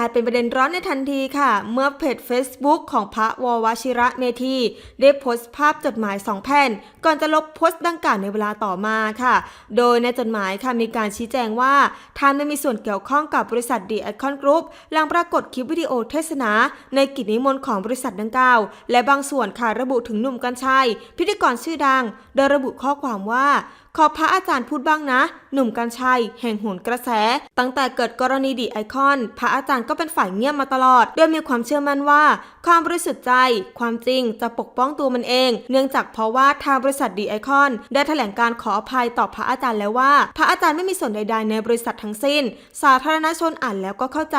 ลายเป็นประเด็นร้อนในทันทีค่ะ เมื่อเพจ Facebook ของพระววชิระเมธีได้โพสต์ภาพจดหมายสองแผ่น ก่อนจะลบโพสต์ดังกล่าวในเวลาต่อมาค่ะ โดยในจดหมายค่ะมีการชี้แจงว่าท่านไม่มีส่วนเกี่ยวข้องกับบริษัทดีไอคอนกรุ๊ปหลังปรากฏคลิปวิดีโอเทศนา ในกิจนิมนต์ของบริษัทดังกล่าว และบางส่วนค่ะระบุถึงหนุ่มกัญชัย พิธีกรชื่อดัง โดยระบุข้อความว่าขอพระอาจารย์พูดบ้างนะ หนุ่มกัญชัย แห่งโหนกระแส ตั้งแต่เกิดกรณีดีไอคอน พระอาจารย์ก็เป็นฝ่ายเงียบมาตลอด โดยมีความเชื่อมั่นว่า ความบริสุทธิ์ใจ ความจริงจะปกป้องตัวมันเอง เนื่องจากเพราะว่าทางบริษัทดีไอคอน ได้แถลงการขออภัยต่อพระอาจารย์แล้วว่า พระอาจารย์ไม่มีส่วนใด ๆ ในบริษัททั้งสิ้น สาธารณชนอ่านแล้วก็เข้าใจ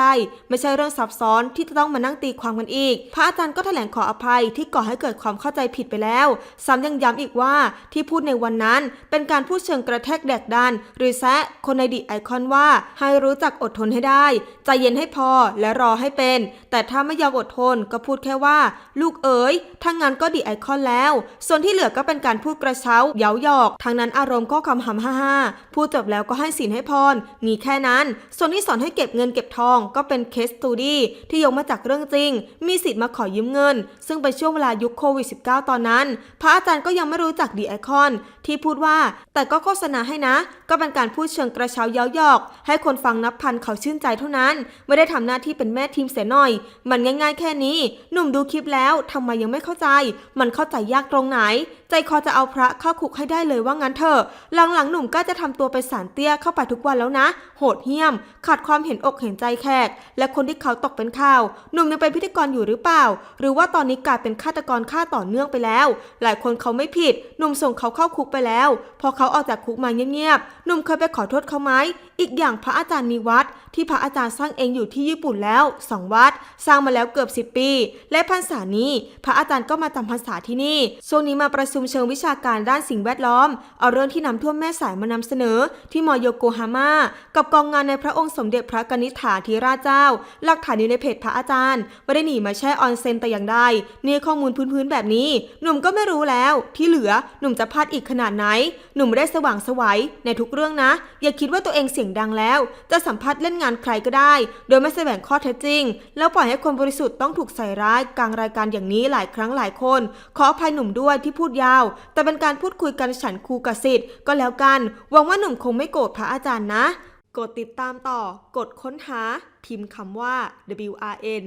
ไม่ใช่เรื่องซับซ้อนที่จะต้องมานั่งตีความกันอีก พระอาจารย์ก็แถลงขออภัยที่ก่อให้เกิดความเข้าใจผิดไปแล้ว ซ้ำยังย้ำอีกว่าที่พูดในวันนั้นเป็นการพูดเชิงกระแทกแดกดัน หรือแซะคนในดีไอคอนว่า ให้รู้จักอดทนให้ได้ ใจเย็นให้พอและรอให้เป็น แต่ถ้าไม่ยอมอดทนก็พูดแค่ว่า ลูกเอ๋ยถ้างั้นก็ดีไอคอนแล้ว ส่วนที่เหลือก็เป็นการพูดกระเช้าเย้าหยอกทางนั้นอารมณ์ก็คำหำฮ่าฮ่าพูดจบแล้วก็ให้สินให้พร มีแค่นั้น ส่วนที่สอนให้เก็บเงินเก็บทองก็เป็นเคสตูดี้ที่ยกมาจากเรื่องจริง มีสิทธิ์มาขอยืมเงิน ซึ่งเป็นช่วงเวลายุคโควิด -19 ตอนนั้น พระอาจารย์ก็ยังไม่รู้จักดีไอคอน ที่พูดว่าแต่ก็โฆษณาให้นะ ก็เป็นการพูดเชิงกระเช้าเย้าหยอก ให้คนฟังนับพันเขาชื่นใจเท่านั้น ไม่ได้ทำหน้าที่เป็นแม่ทีมเสียหน่อย มันง่าย ๆ แค่นี้ หนุ่มดูคลิปแล้วทำไมยังไม่เข้าใจ มันเข้าใจยากตรงไหน ใจคอจะเอาพระเข้าคุกให้ได้เลยว่างั้นเถอะ หลังๆหนุ่มก็จะทำตัวเป็นสารเตี้ยเข้าไปทุกวันแล้วนะ โหดเหี้ยม ขาดความเห็นอกเห็นใจแขก และคนที่เขาตกเป็นข่าว หนุ่มยังเป็นพิธีกรอยู่หรือเปล่า หรือว่าตอนนี้กลายเป็นฆาตกรฆ่าต่อเนื่องไปแล้ว หลายคนเขาไม่ผิด หนุ่มส่งเขาเข้าคุกไปแล้ว พอเขาออกจากคุกมาเงียบๆ หนุ่มเคยไปขอโทษเขาไหม อีกอย่างพระอาจารย์มีวัด ที่พระอาจารย์สร้างเองอยู่ที่ญี่ปุ่นแล้วสองวัด สร้างมาแล้วเกือบ 10 ปี และพรรษานี้ พระอาจารย์ก็มาจำพรรษาที่นี่ช่วงนี้มาประชุมเชิงวิชาการด้านสิ่งแวดล้อม เอาเรื่องที่น้ำท่วมแม่สายมานำเสนอ ที่มอโยโกฮาม่ากับกองงานในพระองค์สมเด็จพระกนิษฐาธิราชเจ้า หลักฐานอยู่ในเพจพระอาจารย์ไม่ได้หนีมาแช่ออนเซนแต่อย่างใดนี่ข้อมูลพื้นๆแบบนี้ หนุ่มก็ไม่รู้แล้ว ที่เหลือหนุ่มจะพลาดอีกขนาดไหน หนุ่มไม่ได้สว่างสวัยในทุกเรื่องนะ อย่าคิดว่าตัวเองเสียงดังแล้ว จะสัมภาษณ์เล่นงานใครก็ได้ โดยไม่แสวงข้อเท็จจริง แล้วปล่อยให้คนบริสุทธิ์ต้องถูกใส่ร้ายกลางรายการอย่างนี้หลายครั้งหลายคน ขออภัยหนุ่มด้วยที่พูดยาว แต่เป็นการพูดคุยกันฉันครูกสิทธิ์ก็แล้วกัน หวังว่าหนุ่มคงไม่โกรธพระอาจารย์นะ กดติดตามต่อ กดค้นหา พิมพ์คำว่า WRN